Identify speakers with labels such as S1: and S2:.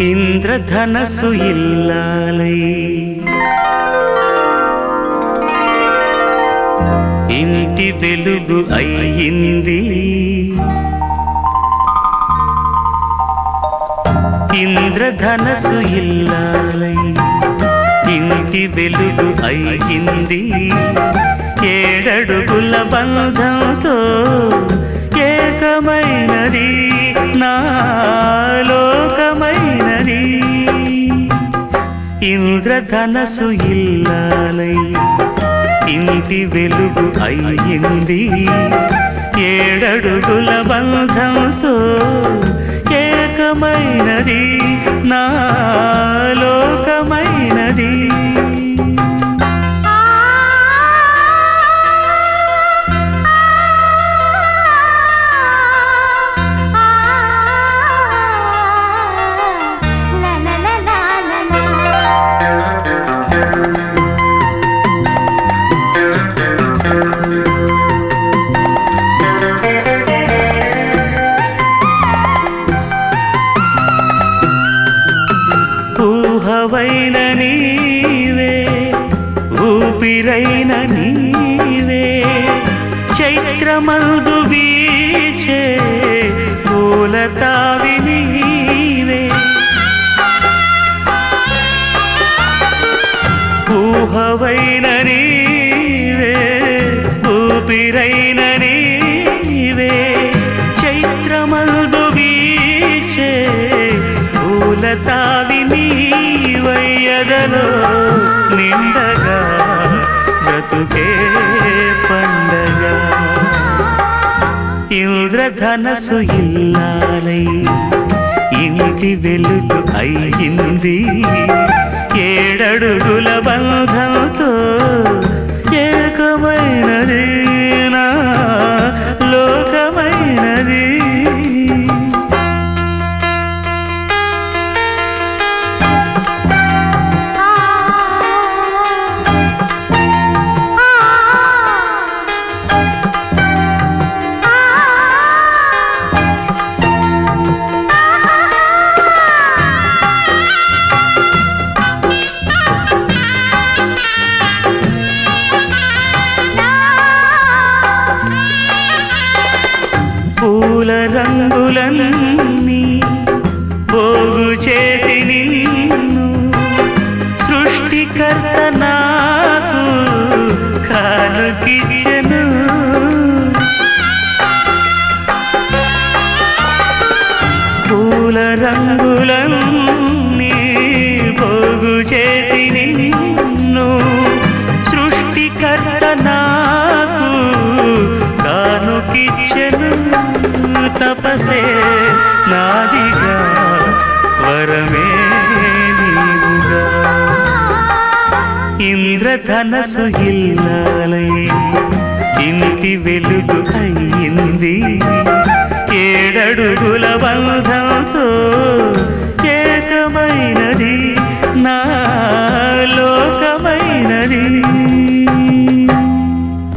S1: ఇంద్రధనసు ఇల్లాలై. ఇంటి వెలుగు అయ్యింది. ఇంద్రధనసు ఇల్లాలై. ఇంటి వెలుగు అయ్యింది. ఏడడుగుల బంధంతో ఇంద్రధనసు ఇల్లాలై ఇంటి వెలుగు అయ్యింది. ఏడడుగుల బంధంతో ఏకమైనది నా ఊహవైన నీవే ఊపిరైన నీవే. చైత్రమందు వీచే పూలతావి నీవే. ఊహవైన నీవే ఊపిరైన నీవయ్యదలో నిండగా బ్రతుకే పండగ. ఇంద్రధనసు ఇల్లాలై ఇంటి వెలుగు అయ్యింది. ఏడడుగుల బంధం రంగులన్నీ పోగు చేసి నిన్ను సృష్టికర్త నాకు కానుకిచ్చను. పూల రంగులన్నీ పోగు చేసి నిన్ను సృష్టికర్త నాకు తపసే నాదిగా వరమే నీవుగా. ఇంద్రధనసు ఇల్లాలై ఇంటి వెలుగు అయ్యింది ఏడడుగుల బంధంతో ఏకమైనది.